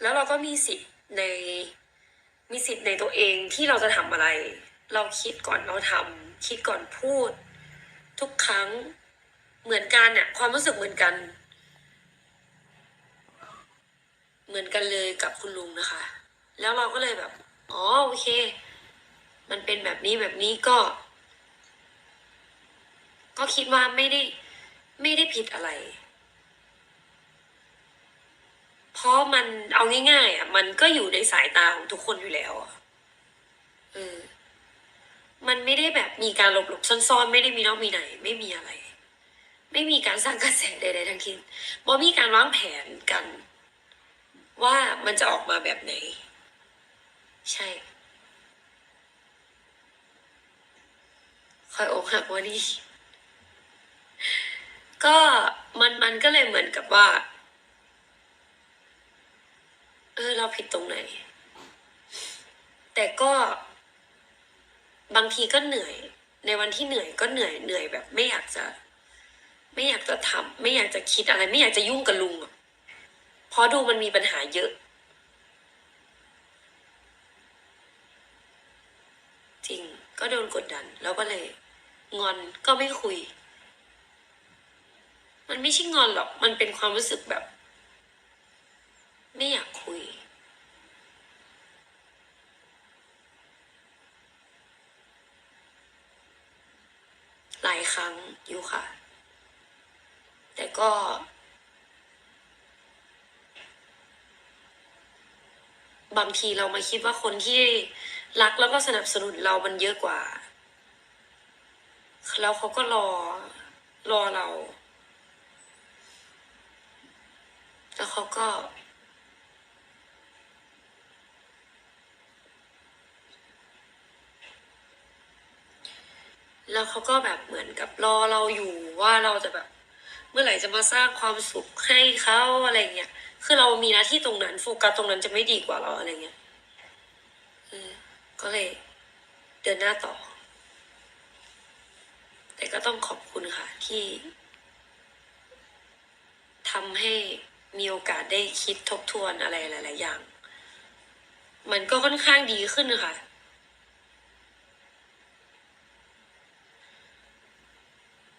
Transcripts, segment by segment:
แล้วเราก็มีสิทธิ์ในมีสิทธิ์ในตัวเองที่เราจะทำอะไร เราคิดก่อนเราทำคิดก่อนพูด ทุกครั้งเหมือนกันเนี่ยความรู้สึกเหมือนกัน เหมือนกันเลยกับคุณลุงนะคะ แล้วเราก็เลยแบบอ๋อโอเค มันเป็นแบบนี้แบบนี้ก็ ก็คิดว่าไม่ได้ไม่ได้ผิดอะไร เพราะมันเอาง่ายๆอะ มันก็อยู่ในสายตาของทุกคนอยู่แล้วอะเออมันไม่ได้แบบมีการหลบหลบๆซ่อนๆ ไม่ได้มีนอกมีไหน ไม่มีอะไร ไม่มีการสร้างกระแสใดๆทั้งสิ้นบ่มีการวางแผนกัน ว่ามันจะออกมาแบบไหน ใช่คอยอกหักวันนี้ก็มันมันก็เลยเหมือนกับว่า เออเราผิดตรงไหน แต่ก็บางทีก็เหนื่อย ในวันที่เหนื่อยก็เหนื่อยเหนื่อยแบบ ไม่อยากจะ ไม่อยากจะทำไม่อยากจะคิดอะไร ไม่อยากจะยุ่งกับลุงอะเพราะดูมันมีปัญหาเยอะ จริงก็โดนกดดัน แล้วก็เลย งอนก็ไม่คุย มันไม่ใช่งอนหรอก มันเป็นความรู้สึกแบบ ไม่อยากคุย หลายครั้งอยู่ค่ะ แต่ก็ บางทีเรามาคิดว่าคนที่รักแล้วก็สนับสนุนเรามันเยอะกว่า แล้วเขาก็รอรอเรา แล้วเขาก็ แล้วเขาก็แบบเหมือนกับรอเราอยู่ว่าเราจะแบบ เมื่อไหร่จะมาสร้างความสุขให้เขาอะไรเงี้ยคือเรามีหน้าที่ตรงนั้นโฟกัสตรงนั้นจะไม่ดีกว่าเราอะไรเงี้ยเออก็เลยเดินหน้าต่อ แต่ก็ต้องขอบคุณค่ะที่ทำให้มีโอกาสได้คิดทบทวนอะไรหลาย ๆ อย่าง มันก็ค่อนข้างดีขึ้นค่ะ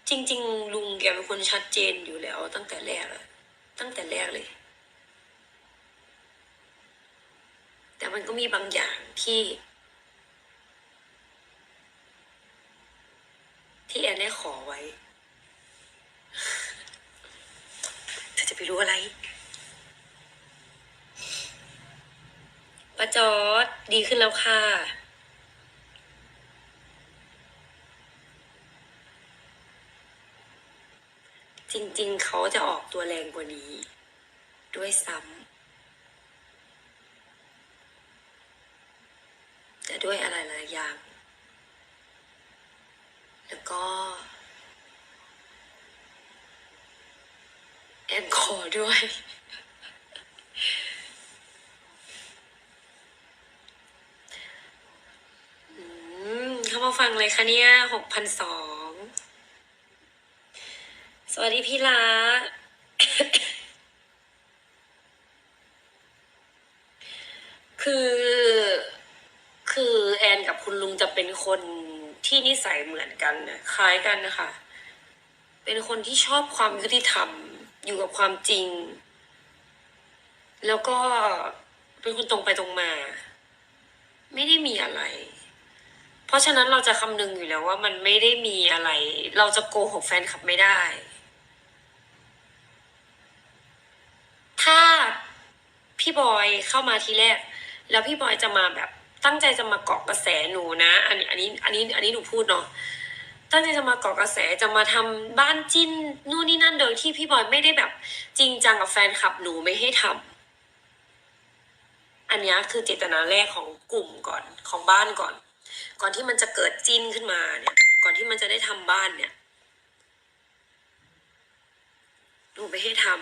จริง ๆ ลุงแกเป็นคนชัดเจนอยู่แล้ว ตั้งแต่แรกอะตั้งแต่แรกเลย แต่มันก็มีบางอย่างที่ ที่แอนได้ขอไว้เธอจะไปรู้อะไรป้าจอดดีขึ้นแล้วค่ะ จริง ๆ เขาจะออกตัวแรงกว่านี้ ด้วยซ้ำแต่ด้วยอะไรหลายอย่าง แล้วก็แอนคอด้วย เข้ามาฟังเลยค่ะเนี่ยหกพันสอง สวัสดีพี่ละคือ คือแอนกับคุณลุงจะเป็นคนที่นิสัยเหมือนกันคล้ายกันนะคะ เป็นคนที่ชอบความยุติธรรมอยู่กับความจริง แล้วก็เป็นคนตรงไปตรงมา ไม่ได้มีอะไร เพราะฉะนั้นเราจะคำนึงอยู่แล้วว่ามันไม่ได้มีอะไร เราจะโกหกแฟนคลับไม่ได้ ถ้าพี่บอยเข้ามาทีแรก แล้วพี่บอยจะมาแบบตั้งใจจะมาเกาะกระแสหนูนะ อันนี้อันนี้อันนี้อันนี้หนูพูดเนาะตั้งใจจะมาเกาะกระแสจะมาทำบ้านจิ้นนู่นนี่นั่นโดยที่พี่บอยไม่ได้แบบ จริงจังกับแฟนคลับหนูไม่ให้ทำอันนี้คือเจตนาแรกของกลุ่มก่อนของบ้านก่อน ก่อนที่มันจะเกิดจิ้นขึ้นมาเนี่ย ก่อนที่มันจะได้ทำบ้านเนี่ยหนูไม่ให้ทำ